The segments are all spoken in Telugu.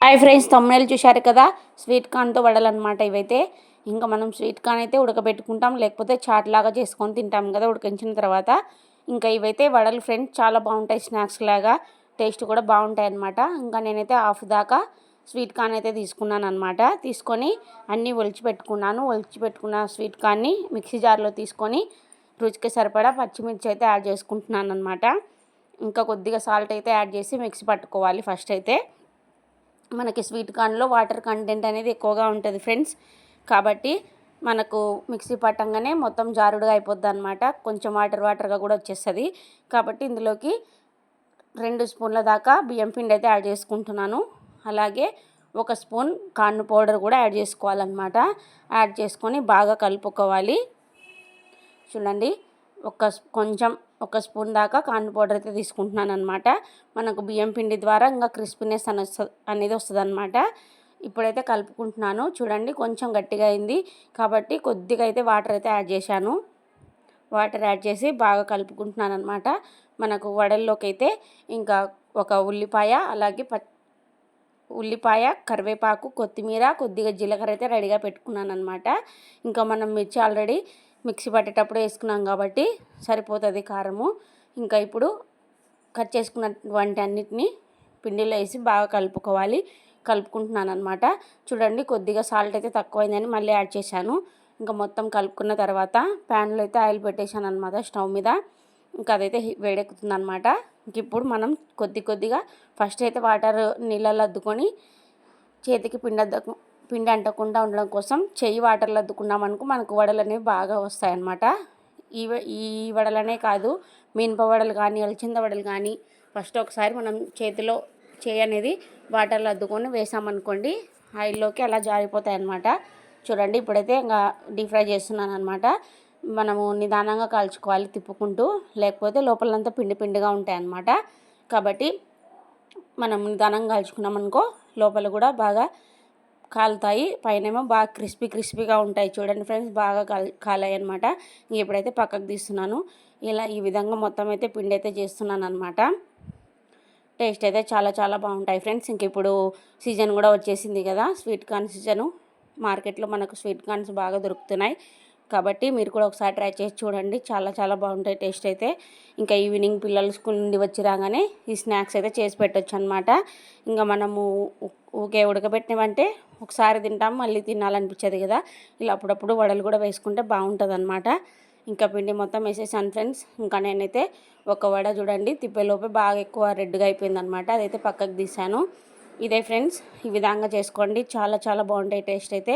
హాయ్ ఫ్రెండ్స్ తమ్ముళ్ళు చూశారు కదా? స్వీట్ కార్న్తో వడలు అనమాట ఇవైతే. ఇంకా మనం స్వీట్ కార్న్ అయితే ఉడకబెట్టుకుంటాం లేకపోతే చాట్ లాగా చేసుకొని తింటాం కదా ఉడికించిన తర్వాత. ఇంకా ఇవైతే వడలు ఫ్రెండ్స్ చాలా బాగుంటాయి స్నాక్స్ లాగా. టేస్ట్ కూడా బాగుంటాయి అన్నమాట. ఇంకా నేనైతే హాఫ్ దాకా స్వీట్ కార్న్ అయితే తీసుకున్నాను అనమాట తీసుకొని అన్నీ ఒలిచిపెట్టుకున్నాను ఒలిచిపెట్టుకున్న స్వీట్ కార్న్ని మిక్సీ జార్లో తీసుకొని రుచికి సరిపడా పచ్చిమిర్చి అయితే యాడ్ చేసుకుంటున్నాను అనమాట ఇంకా కొద్దిగా సాల్ట్ అయితే యాడ్ చేసి మిక్సీ పట్టుకోవాలి ఫస్ట్ అయితే. మనకి స్వీట్ కార్న్లో వాటర్ కంటెంట్ అనేది ఎక్కువగా ఉంటుంది ఫ్రెండ్స్. కాబట్టి మనకు మిక్సీ పట్టంగానే మొత్తం జారుడుగా అయిపోద్ది అనమాట కొంచెం వాటర్ వాటర్గా కూడా వచ్చేస్తుంది. కాబట్టి ఇందులోకి రెండు స్పూన్ల దాకా బియ్యం పిండి అయితే యాడ్ చేసుకుంటున్నాను. అలాగే ఒక స్పూన్ కార్న్ పౌడర్ కూడా యాడ్ చేసుకోవాలన్నమాట. యాడ్ చేసుకొని బాగా కలుపుకోవాలి. చూడండి ఒక కొంచెం ఒక స్పూన్ దాకా కార్న్ పౌడర్ అయితే తీసుకుంటున్నాను అనమాట మనకు బియ్యం పిండి ద్వారా ఇంకా క్రిస్పీనెస్ అని అనేది వస్తుంది అనమాట ఇప్పుడైతే కలుపుకుంటున్నాను. చూడండి కొంచెం గట్టిగా అయింది. కాబట్టి కొద్దిగా అయితే వాటర్ అయితే యాడ్ చేశాను. వాటర్ యాడ్ చేసి బాగా కలుపుకుంటున్నాను అనమాట మనకు వడల్లోకి అయితే ఇంకా ఒక ఉల్లిపాయ అలాగే ప ఉల్లిపాయ కరివేపాకు కొత్తిమీర కొద్దిగా జీలకర్ర అయితే రెడీగా పెట్టుకున్నాను అనమాట ఇంకా మనం మిర్చి ఆల్రెడీ మిక్సీ పట్టేటప్పుడు వేసుకున్నాం కాబట్టి సరిపోతుంది కారము. ఇంకా ఇప్పుడు కట్ చేసుకున్నటువంటి అన్నిటిని పిండిలో వేసి బాగా కలుపుకోవాలి. కలుపుకుంటున్నాను అనమాట చూడండి కొద్దిగా సాల్ట్ అయితే తక్కువైందని మళ్ళీ యాడ్ చేశాను. ఇంకా మొత్తం కలుపుకున్న తర్వాత ప్యాన్లో అయితే ఆయిల్ పెట్టేశాను అనమాట స్టవ్ మీద. ఇంకా అదైతే వేడెక్కుతుంది అనమాట ఇంక ఇప్పుడు మనం కొద్ది కొద్దిగా ఫస్ట్ అయితే వాటర్ నీళ్ళల్లో అద్దుకొని చేతికి పిండి అద్దకు పిండి అంటకుండా ఉండడం కోసం చెయ్యి వాటర్లో అద్దుకున్నాం అనుకో మనకు వడలు అనేవి బాగా వస్తాయన్నమాట. ఈ ఈ వడలనే కాదు మినప వడలు కానీ అలచింద వడలు కానీ ఫస్ట్ ఒకసారి మనం చేతిలో చేయి అనేది వాటర్లో అద్దుకొని వేసామనుకోండి ఆయిల్లోకి అలా జారిపోతాయి అన్నమాట చూడండి ఇప్పుడైతే ఇంకా డీప్ ఫ్రై చేస్తున్నాను అనమాట మనము నిదానంగా కాల్చుకోవాలి తిప్పుకుంటూ లేకపోతే లోపలంతా పిండి పిండిగా ఉంటాయి అన్నమాట కాబట్టి మనం నిదానంగా కాల్చుకున్నాం అనుకో లోపల కూడా బాగా కాలుతాయి. పైనేమో బాగా క్రిస్పీ క్రిస్పీగా ఉంటాయి చూడండి ఫ్రెండ్స్ బాగా కాల్ కాలాయి అనమాట ఇప్పుడైతే పక్కకు తీస్తున్నాను. ఇలా ఈ విధంగా మొత్తం అయితే పిండి అయితే చేస్తున్నాను అనమాట టేస్ట్ అయితే చాలా చాలా బాగుంటాయి ఫ్రెండ్స్. ఇంక ఇప్పుడు సీజన్ కూడా వచ్చేసింది కదా స్వీట్ కార్న్ సీజను. మార్కెట్లో మనకు స్వీట్ కార్న్స్ బాగా దొరుకుతున్నాయి. కాబట్టి మీరు కూడా ఒకసారి ట్రై చేసి చూడండి. చాలా చాలా బాగుంటాయి టేస్ట్ అయితే. ఇంకా ఈవినింగ్ పిల్లలు స్కూల్ నుండి వచ్చి రాగానే ఈ స్నాక్స్ అయితే చేసి పెట్టచ్చు అనమాట ఇంకా మనము ఊకే ఉడకబెట్టినవంటే ఒకసారి తింటాం మళ్ళీ తినాలనిపించదు కదా. ఇలా అప్పుడప్పుడు వడలు కూడా వేసుకుంటే బాగుంటుంది అనమాట ఇంకా పిండి మొత్తం వేసేసాను ఫ్రెండ్స్. ఇంకా నేనైతే ఒక వడ చూడండి తిప్పేలోపే బాగా ఎక్కువ రెడ్గా అయిపోయిందనమాట అదైతే పక్కకు తీసాను ఇదే ఫ్రెండ్స్ ఈ విధంగా చేసుకోండి. చాలా చాలా బాగుంటాయి టేస్ట్ అయితే.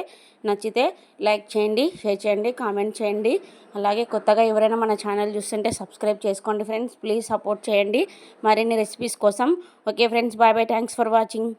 నచ్చితే లైక్ చేయండి షేర్ చేయండి కామెంట్ చేయండి. అలాగే కొత్తగా ఎవరైనా మన ఛానల్ చూస్తుంటే సబ్స్క్రైబ్ చేసుకోండి ఫ్రెండ్స్. ప్లీజ్ సపోర్ట్ చేయండి. మరిన్ని రెసిపీస్ కోసం. Okay friends bye bye. Thanks for watching.